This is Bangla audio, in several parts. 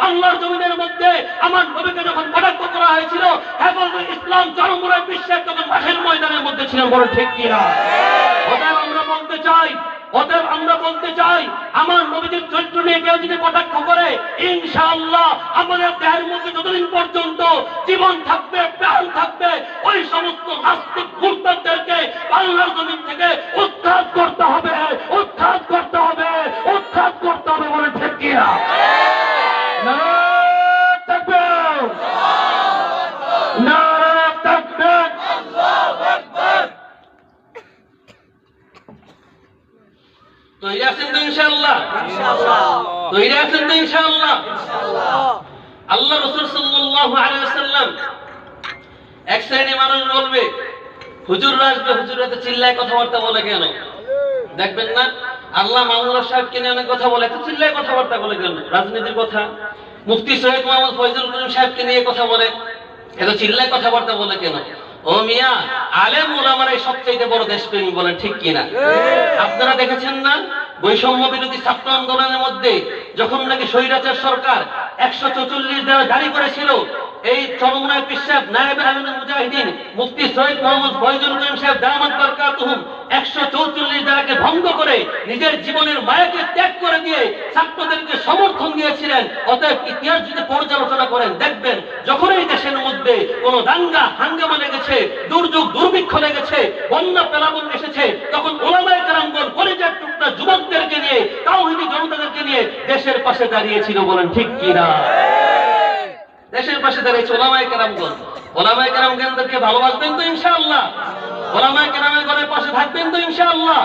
বাংলার জমিনের মধ্যে আমার নবীকে যখন কটাক্ষ করা হয়েছিল হেফাজুল ইসলাম চরমুরাই বিশ্বের তখন মাঠের ময়দানের মধ্যে ছিলেন বড় ঠিক কিনা অতএব আমরা বলতে চাই, অতএব আমরা বলতে চাই, আমার নবীদের চরিত্র নিয়ে কেউ যদি কটাক্ষ করে, ইনশাআল্লাহ আমাদের দেহের মধ্যে যতদিন পর্যন্ত জীবন থাকবে, প্রাণ থাকবে, ওই সমস্ত নাস্তিক মুরতাদদেরকে বাংলার জমিন থেকে উৎখাত করতে হবে, উৎখাত করতে হবে উৎখাত করতে হবে বলে ঠিক কিনা নারায়ণ তাকবীর! নারায়ণ তাকবীর! তৈরি আছেন তো ইনশাআল্লাহ তৈরি আছেন তো ইনশাআল্লাহ। আল্লাহ রসুল এক শ্রেণি মানুষ বলবে হুজুররা আসবে হুজুররা তো চিল্লায় কথাবার্তা বলে কেন? দেখবেন না? আল্লাহ সাহেবকে নিয়ে অনেক কথা বলে এত চিল্লায় কথাবার্তা বলে কেন? রাজনীতির কথা। মুফতি সৈয়দ মোহাম্মদ ফয়জুল করিম সাহেবকে নিয়ে কথা বলে এত চিল্লায় কথাবার্তা বলে কেন? ও মিয়া আলেম ওলামার এই সবচাইতে বড় দেশপ্রেমী বলেন ঠিক কিনা? আপনারা দেখেছেন না? বৈষম্য বিরোধী ছাত্র আন্দোলনের মধ্যে যখন নাকি স্বৈরাচার সরকার একশো চৌচল্লিশ দেওয়া জারি করেছিল, এই চরমনায় পিসাব নায়েব আলমের মুজাহিদিন মুফতি সৈয়দ মোহাম্মদ ফয়জুল করিম সাহেব দামাত বরকাতুহুম একশো চৌচল্লিশ ধারাকে ভঙ্গ করে নিজের জীবনের মায়াকে ত্যাগ করে দিয়ে ছাত্রদেরকে সমর্থন দিয়েছিলেন। অতএব ইতিহাস যদি পর্যালোচনা করেন, দেখবেন যখন এই দেশের মধ্যে কোনো দাঙ্গা, হাঙ্গামা লেগেছে, দুর্যোগ, দুর্ভিক্ষ লেগেছে, বন্যা, পেলাবন এসেছে, তখন ওলামায় কারাঙ্গন পরিচয় টুকরা যুবকদেরকে নিয়ে, তাওহিদি জনতাদেরকে নিয়ে দেশের পাশে দাঁড়িয়েছিল বলেন ঠিক কিনা? দেশের পাশে দাঁড়িয়েছে ওলামায় কেরামগণ ওলামায় কেরামগণদেরকে ভালোবাসবেন তো ইনশাআল্লাহ। ওলামায় কেরামের ঘরের পাশে থাকবেন তো ইনশাআল্লাহ।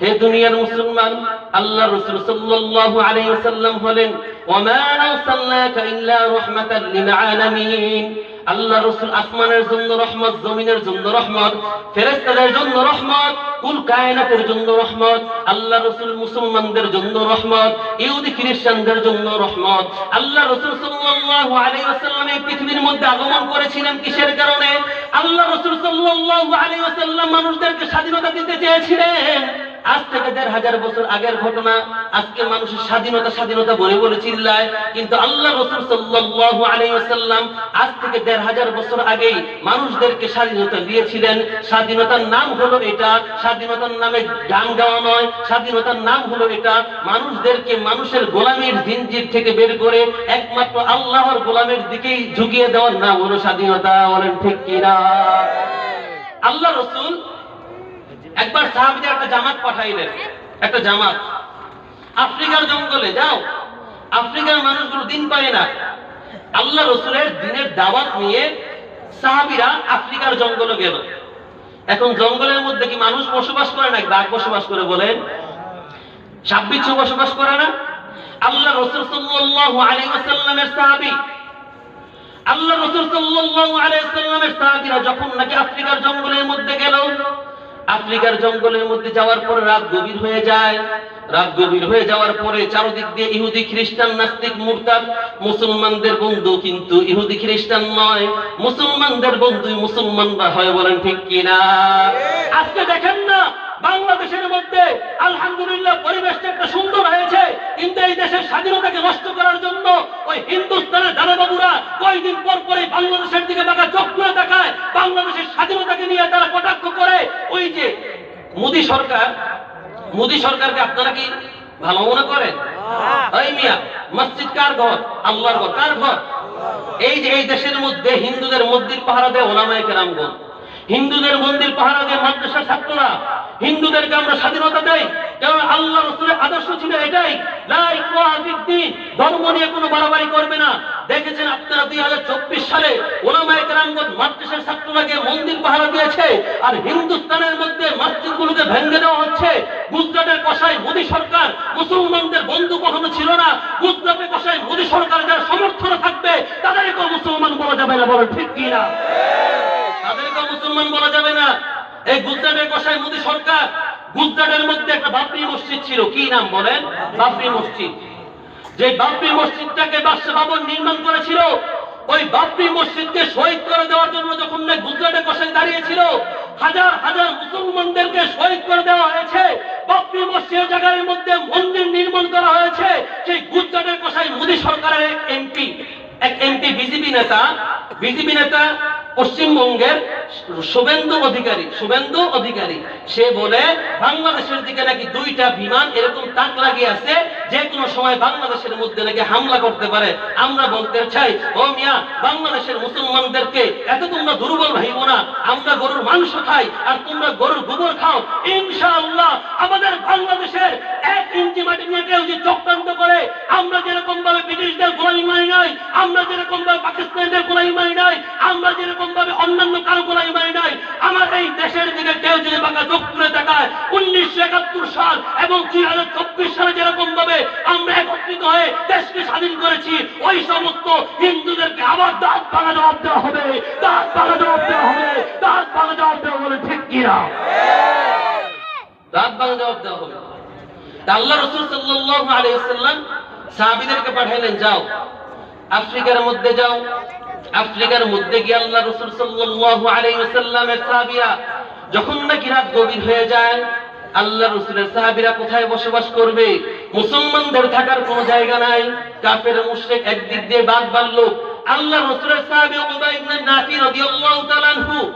হে দুনিয়ার মুসলমান আল্লাহ রাসূল সাল্লাল্লাহু আলাইহি ওয়াসাল্লাম বলেন ওমা আরসালনাকা ইল্লা রাহমাতাল লিল আলামিন। আল্লাহ রসুল আসমানের জন্য রহমত, জমিনের জন্য রহমত, ফেরেশতাদের জন্য রহমত, কুল কায়নাতের জন্য রহমত, আল্লাহ রাসূল মুসলমানদের জন্য রহমত, ইহুদি খ্রিস্টানদের জন্য রহমত। আল্লাহ রাসূল সাল্লাল্লাহু আলাইহি ওয়াসাল্লাম এই পৃথিবীর মধ্যে আগমন করেছিলেন কিসের কারণে? আল্লাহ রাসূল সাল্লাল্লাহু আলাইহি ওয়াসাল্লাম মানুষদেরকে স্বাধীনতা দিতে চেয়েছিলেন। আজ থেকে দেড় হাজার বছর আগের ঘটনা। আজকে মানুষের স্বাধীনতা স্বাধীনতা বলে বলে চিল্লায়। কিন্তু আল্লাহ রসুল সাল্লাল্লাহু আলাইহি ওয়াসাল্লাম আজ থেকে দেড় হাজার বছর আগেই মানুষদেরকে স্বাধীনতা দিয়েছিলেন। স্বাধীনতার নাম হলো এটা। স্বাধীনতার নামে গান গাওয়া নয়। স্বাধীনতার নাম হলো এটা। মানুষদেরকে মানুষের গোলামীর জিনজির থেকে বের করে একমাত্র আল্লাহর গোলামের দিকেই ঝুঁকিয়ে দেওয়ার নাম হলো স্বাধীনতা। বলেন ঠিক কিনা? আল্লাহ রসুল একবার সাহাবিদের একটা জামাত পাঠাইলেন। একটা জামাত। আফ্রিকার জঙ্গলে, যাও। আফ্রিকার মানুষগুলো দিন পায় না। আল্লাহ রসুলের দিনের দাওয়াত নিয়ে সাহাবিরা আফ্রিকার জঙ্গলে গেল। এখন জঙ্গলের মধ্যে কি মানুষ বসবাস করে না বাঘ বসবাস করে বলেন? সাব্বিচ্ছু বসবাস করে না? আল্লাহ রসুল সাল্লাল্লাহু আলাইহি ওয়াসাল্লামের সাহাবী। আল্লাহ রসুল সাল্লাল্লাহু আলাইহি ওয়াসাল্লামের সাহাবীরা যখন নাকি আফ্রিকার জঙ্গলের মধ্যে গেল আফ্রিকার জঙ্গলের মধ্যে যাওয়ার পরে রাত গভীর হয়ে যায়। রাত গভীর হয়ে যাওয়ার পরে চারদিক দিয়ে ইহুদি খ্রিস্টান নাস্তিক মুরতাদ, মুসলমানদের বন্ধু কিন্তু ইহুদি খ্রিস্টান নয়। মুসলমানদের বন্ধু মুসলমানরা হয় বলেন ঠিক কিনা? আজকে দেখেন না, বাংলাদেশের মধ্যে আলহামদুলিল্লাহ পরিবেশটা একটা সুন্দর হয়েছে, কিন্তু এই দেশের স্বাধীনতাকে নষ্ট করার জন্য ওই হিন্দুস্তানের দাদাবাবুরা কয়েকদিন পর পরে বাংলাদেশের দিকে তাকা চোখ করে দেখায়, বাংলাদেশের স্বাধীনতাকে নিয়ে তারা কটাক্ষ করে। ওই যে মোদী সরকার মোদী সরকারকে আপনারা কি ভালো মনে করেন? ওই মিয়া মসজিদ কার ঘর? আল্লাহর ঘর কার ঘর? এই যে এই দেশের মধ্যে হিন্দুদের মন্দির পাহারা দেয় ওলামায়ে কেরামগণ। হিন্দুদের মন্দির পাহারা দেয় মাদ্রাসা ছাত্ররা হিন্দুদেরকে আমরা স্বাধীনতা দেই। কারণ আল্লাহ রসুলের আদর্শ ছিল এটাই। ধর্ম নিয়ে কোনো বাড়াবাড়ি করবে না। দেখেছেন আপনারা দুই হাজার চব্বিশ সালে ওলামায়ে কেরামগণ মাদ্রাসার ছাত্ররাকে মন্দির পাহারা দিয়েছে আর হিন্দুস্তানের মধ্যে মসজিদগুলোকে ভেঙে দেওয়া হচ্ছে। গুজরাটের কষাই মোদী সরকার মুসলমানদের বন্ধু কখনো ছিল না। গুজরাটের কষাই মোদী সরকার যারা সমর্থনে থাকবে, তাদেরকেও মুসলমান বলা যাবে না বলো ঠিক কিনা? মুসলমান বলা যাবে না। এই গুজরাটের কষাই মোদী সরকার গুজরাটের মধ্যে একটা বাবরি মসজিদ ছিল। কি নাম বলেন? বাবরি মসজিদ। যে বাবরি মসজিদটাকে বাদশাহ বাবর নির্মাণ করেছিল, ওই বাবরি মসজিদকে শহীদ করে দেওয়ার জন্য যখন না গুজরাটে কষাই দাঁড়িয়েছিল হাজার হাজার মুসলমানদেরকে শহীদ করে দেওয়া হয়েছে। বাবরি মসজিদ জায়গার মধ্যে মন্দির নির্মাণ করা হয়েছে। সেই গুজরাটের কোষাই মোদী সরকারের এমপি, এক এমপি বিজেপি নেতা বিজেপি নেতা পশ্চিমবঙ্গের শুভেন্দু অধিকারী শুভেন্দু অধিকারী, সে বলে বাংলাদেশের দিকে নাকি দুইটা বিমান এরকম তাক লাগিয়ে আছে, যে কোনো সময় বাংলাদেশের মধ্যে নাকি হামলা করতে পারে। আমরা বলতে চাই, ও মিয়া, বাংলাদেশের মুসলমানদেরকে এত তোমরা দুর্বল ভাইব না, আমরা গরুর মাংস খাই আর তোমরা গরুর গোবর খাও। ইনশাআল্লাহ আমাদের বাংলাদেশের এক ইঞ্চি মাটি নিয়ে কেউ যে চক্রান্ত করে, আমরা যেরকম ভাবে ব্রিটিশদের গোলামি মানি নাই, আমরা যেরকম ভাবে পাকিস্তানদের গোলামি মানি নাই, আমরা যেরকম ভাবে অন্যান্য কারও গোলামি মানি নাই। আমার এই দেশের দিকে কেউ যদি বাঁকা চোখ তুলে তাকায়, উনিশশো একাত্তর সাল এবং দুই হাজার চব্বিশ সালে যেরকম ভাবে আমরা একত্রিত হয়ে দেশকে স্বাধীন করেছি, ওই সমস্ত হিন্দুদেরকে আবার দাঁত ভাঙা জবাব দেওয়া হবে। দাঁত ভাঙা জবাব দেওয়া হবে। দাঁত ভাঙা জবাব দেওয়া বলে ঠিক কিনা দাঁত ভাঙা জবাব দেওয়া হবে। আল্লাহ রসুল সাল্লাল্লাহু আলাইহি ওয়াসাল্লাম সাহাবীদেরকে পাঠাইলেন, যাও, আফ্রিকার মধ্যে যাও আফ্রিকার মধ্যে গিয়ে আল্লাহ রসুল সাল্লাল্লাহু আলাইহি ওয়াসাল্লামের সাহাবীরা যখন নাকি রাত গভীর হয়ে যায়, আল্লাহ রসুলের সাহাবীরা কোথায় বসবাস করবে? মুসলমানদের থাকার কোনো জায়গা নাই। কাফের, মুশরিক একদিক দিয়ে বাদ বাড়লো। আল্লাহ রসুলের সাহাবী উবাই ইবনে নাফি রাদিয়াল্লাহু তাআলা আনহু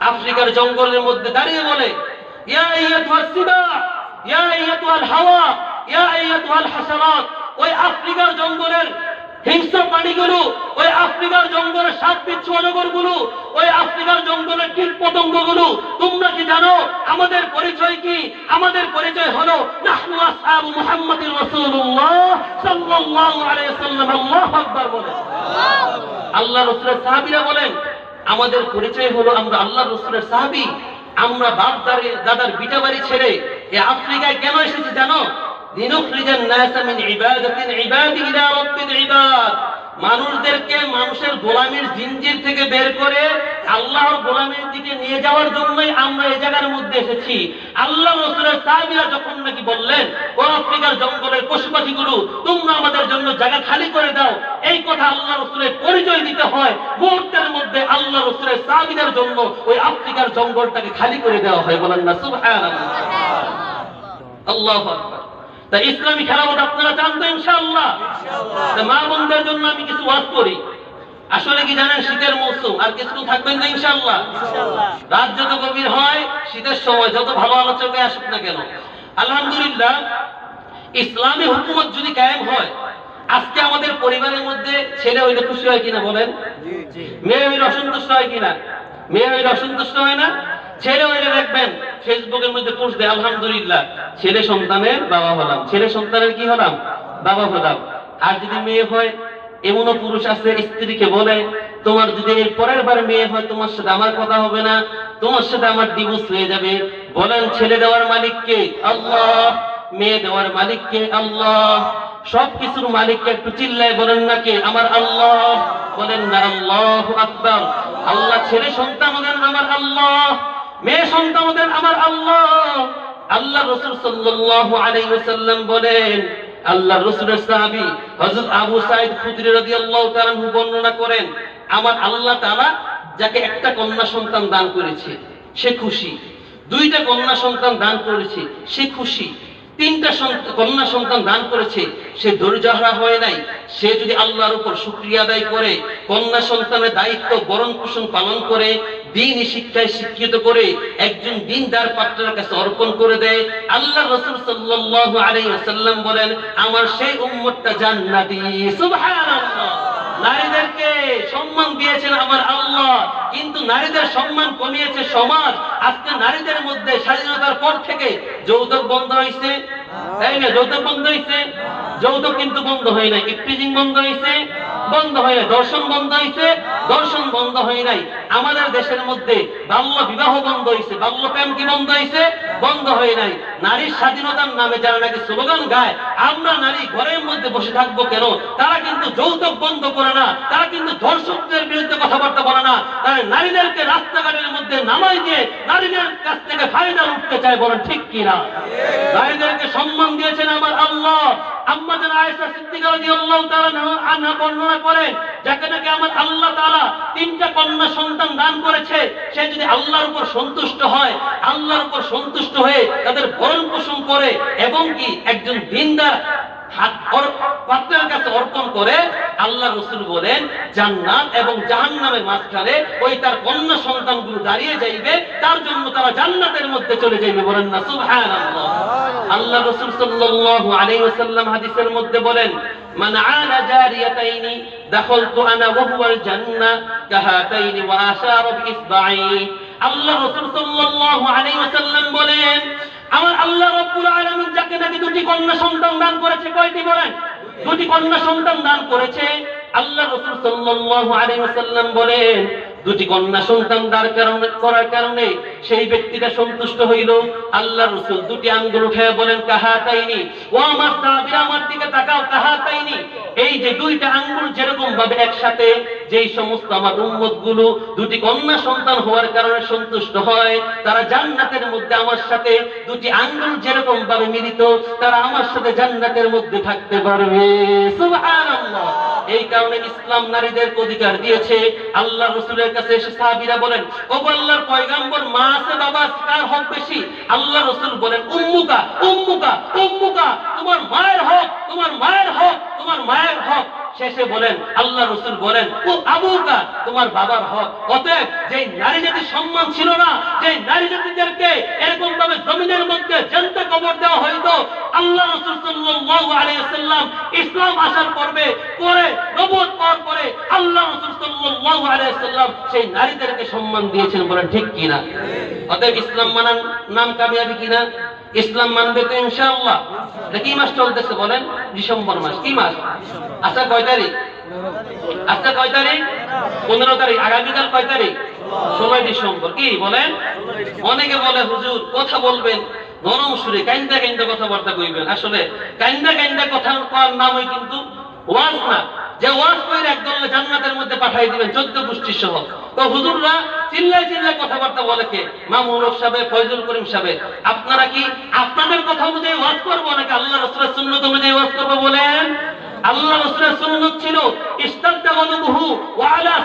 আফ্রিকার জঙ্গলের মধ্যে দাঁড়িয়ে বলে, ইয়া আইয়াতুহাস সিবা, ইয়া আইয়াতুহাল হাওয়া, ইয়া আইয়াতুহাল হাসারাত। ওই আফ্রিকার জঙ্গলের হিংস্র প্রাণীগুলো, ওই আফ্রিকার জঙ্গলের সাত বিচ্ছু অজগরগুলো ওই আফ্রিকার জঙ্গলের কীট পতঙ্গগুলো, তোমরা কি জানো? আমাদের পরিচয় কি? আমাদের পরিচয় হলো নাহনু আসহাবু মুহাম্মাদির রাসূলুল্লাহ সাল্লাল্লাহু আলাইহি ওয়াসাল্লাম। আল্লাহু আকবার বলে। আল্লাহ রসুলের সাহাবীরা বলেন, আমাদের পরিচয় হলো আমরা আল্লাহ রসুলের সাহাবী। আমরা বাপ দাদার বিটা বাড়ি ছেড়ে এই আফ্রিকায় কেন এসেছি জানো? লিনুখরিজান নাসা মিন ইবাদাতিন ইবাদি ইলা রাব্বিল ইবাদ। মানুষদেরকে মানুষের গোলামির জিনজির থেকে বের করে আল্লাহর গোলামির দিকে নিয়ে যাওয়ার জন্যই আমরা এই জায়গার মধ্যে এসেছি। আল্লাহ রসুলের যখন নাকি বললেন, ও আফ্রিকার জঙ্গলের পশু পাখিগুলো তোমরা আমাদের জন্য জায়গা খালি করে দাও। এই কথা আল্লাহ রসুলের পরিচয় দিতে হয়। মুহূর্তের মধ্যে আল্লাহ রসুলের সাহাবীদের জন্য ওই আফ্রিকার জঙ্গলটাকে খালি করে দেওয়া হয়। বলেন না, সুবহানাল্লাহ। আল্লাহু আকবার। তা ইসলামী খেলাফত আপনারা চান তো ইনশাআল্লাহ। তা মা বোনদের জন্য আমি কিছু ওয়াজ করি। আসলে কি জানেন শীতের মৌসুম আর কিছুক্ষণ থাকবেন তো ইনশাআল্লাহ। রাত যত গভীর হয় শীতের সময় যত ভালো আলোচকে আসুক না কেন। আলহামদুলিল্লাহ ইসলামী হুকুমত যদি কায়েম হয় আজকে আমাদের পরিবারের মধ্যে ছেলে হইলে খুশি হয় কিনা বলেন? মেয়ে হইলে অসন্তুষ্ট হয় কিনা? মেয়ে হইলে অসন্তুষ্ট হয় না? ছেলে হইলে দেখবেন ফেসবুকের মধ্যে পোস্ট দেয়, আলহামদুলিল্লাহ, ছেলে সন্তানের বাবা হলাম। ছেলে সন্তানের কি হলাম? বাবা হলাম। আর যদি মেয়ে হয়, এমনও পুরুষ আছে, স্ত্রীকে বলে, তোমার যদি এর পরের বার মেয়ে হয়, তোমার সাথে আমার কথা হবে না, তোমার সাথে আমার ডিভোর্স হয়ে যাবে। বলেন, ছেলে দেওয়ার মালিককে আল্লাহ। মেয়ে দেওয়ার মালিককে আল্লাহ। সবকিছুর মালিককে একটু চিল্লায় বলেন না কে? আমার আল্লাহ। বলেন, না, আল্লাহ আকবার। আল্লাহ, ছেলে সন্তান দেন আমার আল্লাহ। মেয়ে সন্তান দেন আমার আল্লাহ। আল্লাহ রসুল সাল্লাল্লাহু আলাইহি ওয়াসাল্লাম বলেন, আল্লাহ রসুলের সাহাবী হযরত আবু সাঈদ খুদরি রাদিয়াল্লাহু তাআলা আনহু বর্ণনা করেন, আমার আল্লাহ তাআলা যাকে একটা কন্যা সন্তান দান করেছে, সে খুশি। দুইটা কন্যা সন্তান দান করেছে, সে খুশি। তিনটা কন্যা সন্তান দান করেছে, সে ধৈর্যহারা হয় নাই। সে যদি আল্লাহর উপর শুক্রিয়া আদায় করে, কন্যা সন্তানের দায়িত্ব বরণ পোষণ পালন করে দিন শিক্ষায় শিক্ষিত করে একজন দিনদার পাত্রের কাছে অর্পণ করে দেয়। আল্লাহ রসুল সাল্লাল্লাহু আলাইহি ওয়াসাল্লাম বলেন, আমার সেই উম্মতটা জান্নাতি। সুবহানাল্লাহ। নারীদেরকে সম্মান দিয়েছেন আমার আল্লাহ। কিন্তু নারীদের সম্মান কমিয়েছে সমাজ। আজকে নারীদের মধ্যে স্বাধীনতার পর থেকে যৌতুক বন্ধ হয়েছে তাই না? যৌতুক বন্ধ হয়েছে যৌতুক কিন্তু বন্ধ হয় নাই। ইফটিজিং বন্ধ হয়েছে বন্ধ হয় দর্শন বন্ধ হয়েছে দর্শন বন্ধ হয় নাই। আমাদের দেশের মধ্যে বাল্য বিবাহ বন্ধ হয়েছে বাল্য প্রেম কি বন্ধ হয়েছে বন্ধ হয় নাই। নারীর স্বাধীনতার নামে যারা নাকি স্লোগান গায়, আমরা নারী ঘরের মধ্যে বসে থাকব কেন? তারা কিন্তু যৌতুক বন্ধ করে না, তারা কিন্তু ধর্ষকদের বিরুদ্ধে কথাবার্তা বলে না। তারা নারীদেরকে রাস্তাঘাটের মধ্যে নামাই দিয়ে নারীদের কাছ থেকে ফায়দা উঠতে চায় বলেন ঠিক কিনা? নারীদেরকে সম্মান দিয়েছেন আমার আল্লাহ। আম্মা জান আয়েশা সিদ্দিকা রাদিয়াল্লাহু তাআলা আনহা বর্ণনা করেন যাকে নাকি আমার আল্লাহ তাআলা তিনটা কন্যা সন্তান দান করেছে, সে যদি আল্লাহর উপর সন্তুষ্ট হয়, আল্লাহর উপর সন্তুষ্ট হয়ে তাদের ভরণ পোষণ করে এবং কি একজন দিনদার হাত পাত্রের কাছে অর্পণ করে, আল্লাহ রসুল বলেন, জান্নাত এবং জাহান্নামের মাঝখানে ওই তার কন্যা সন্তানগুলো দাঁড়িয়ে যাইবে, তার জন্য তারা জান্নাতের মধ্যে চলে যাইবে বলেন না, সুবহানাল্লাহ। আল্লাহ রসুল সাল্লাল্লাহু আলাইহি ওয়াসাল্লাম হাদিসের মধ্যে বলেন, মান জারিয়াতাইনি, দাখালতু আনা ওয়া হুয়াল জান্নাহ কাহাতাইনি ওয়া আল্লাহ রসুল সাল্লাল্লাহু আলাইহি ওয়াসাল্লাম বলেন, আমার আল্লাহ আলামিন যাকে নাকি দুটি কন্যা সন্তান দান করেছে, কয়টি বলেন? দুটি কন্যা সন্তান দান করেছে? আল্লাহ রসুল সাল্লাল্লাহু আলাইহি ওয়াসাল্লাম বলেন, দুটি কন্যা সন্তান দান করার কারণে সেই ব্যক্তিটা সন্তুষ্ট হইল। আল্লাহ রসুল দুটি আঙ্গুল উঠে বলেন কাহা তাইনি ও আমার সাহাবীরা, আমার দিকে তাকাও কাহা তাইনি এই যে দুইটা আঙ্গুল যেরকম ভাবে একসাথে, যেই সমস্ত আমার উম্মতগুলো দুটি কন্যা সন্তান হওয়ার কারণে সন্তুষ্ট হয়, তারা জান্নাতের মধ্যে আমার সাথে দুটি আঙ্গুল যেরকম ভাবে মিলিত, তারা আমার সাথে জান্নাতের মধ্যে থাকতে পারবে। এই কারণে ইসলাম নারীদেরকে অধিকার দিয়েছে। আল্লাহ রসুলের কাছে এসে সাহাবীরা বলেন ও আল্লাহর পয়গাম্বর, মা আছে বাবা তার হক বেশি? আল্লাহ রসুল বলেন, উম্মুকা উম্মুকা উম্মুকা, তোমার মায়ের হক, তোমার মায়ের হক, তোমার মায়ের হক। শেষে বলেন, আল্লাহ রসুল বলেন, ও আবুকা তোমার বাবার হক। অতএব যে নারী জাতির সম্মান ছিল না যে নারী জাতিদেরকে এরকম ভাবে জমিনের মধ্যে জানতে কবর দেওয়া হইতো, আল্লাহ রসুল সাল্লাল্লাহু আলাইহি ওয়াসাল্লাম ইসলাম আসার পর্বে, পরে নবুয়ত পাওয়ার পরে আল্লাহ রসুল সাল্লাল্লাহু আলাইহি ওয়াসাল্লাম সেই নারীদেরকে সম্মান দিয়েছেন বলেন, ঠিক কিনা অতএব ইসলাম মানার নাম কামিয়াবি কিনা ইসলাম মানবে তো ইনশাআল্লাহ। কি মাস চলতেছে বলেন? ডিসেম্বর মাস, কি মাস? আচ্ছা কয় তারিখ? আজকে কয় তারিখ? পনেরো তারিখ। আগামীকাল কয় তারিখ? ষোলোই ডিসেম্বর। কি বলেন? অনেকে বলে, হুজুর, কথা বলবেন নরম সুরে কাইন্দা কাইন্দা কথাবার্তা কইবেন। আসলে কাইন্দা কাইন্দা কথা কওয়ার নামই কিন্তু ওয়াজ না। যে ওয়াজ করে একদল জান্নাতের মধ্যে পাঠাই দিবেন, চোদ্দ গোষ্ঠী সহ তো হুজুররা চিল্লাই কথাবার্তা বলে কে? মামুন সাহেব, ফয়জুল করিম সাহেব। আপনারা কি আপনাদের কথা অনুযায়ী ওয়াজ করব নাকি আল্লাহ রসুলের সুন্নত অনুযায়ী ওয়াজ করব বলেন? আল্লাহ রসুলের সুন্নত ছিল ইস্তাদ্দা গলবুহু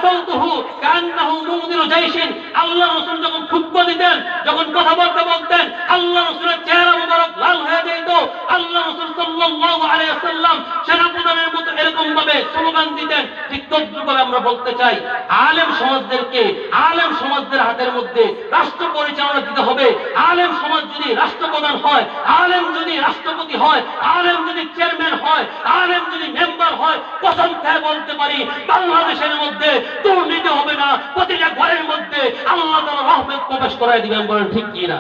সাউতুহু কান্নাহু মুদিরু জাইশিন। আল্লাহ রসুল যখন খুতবা দিতেন, যখন কথাবার্তা বলতেন আল্লাহ রসুলের চেহারা মুবারক লাল হয়ে যেত আল্লাহ রসুল সাল্লাল্লাহু আলাইহি ওয়াসাল্লাম সেনাপ্রধানের মতো এরকম ভাবে স্লোগান দিতেন, ঠিক তদ্রুপভাবে আমরা বলতে চাই, আলেম সমাজদেরকে, আলেম সমাজদের হাতের মধ্যে রাষ্ট্র পরিচালনা দিতে হবে। আলেম সমাজ যদি রাষ্ট্রপ্রধান হয়, আলেম যদি রাষ্ট্রপতি হয়, আলেম যদি চেয়ারম্যান হয়, আলেম যদি মেম্বার হয়, কসম খেয়ে বলতে পারি, বাংলাদেশের মধ্যে দুর্নীতি হবে না, প্রতিটা ঘরের মধ্যে আল্লাহ তাআলা রহমত প্রবেশ করাই দিবেন বলেন ঠিক কি না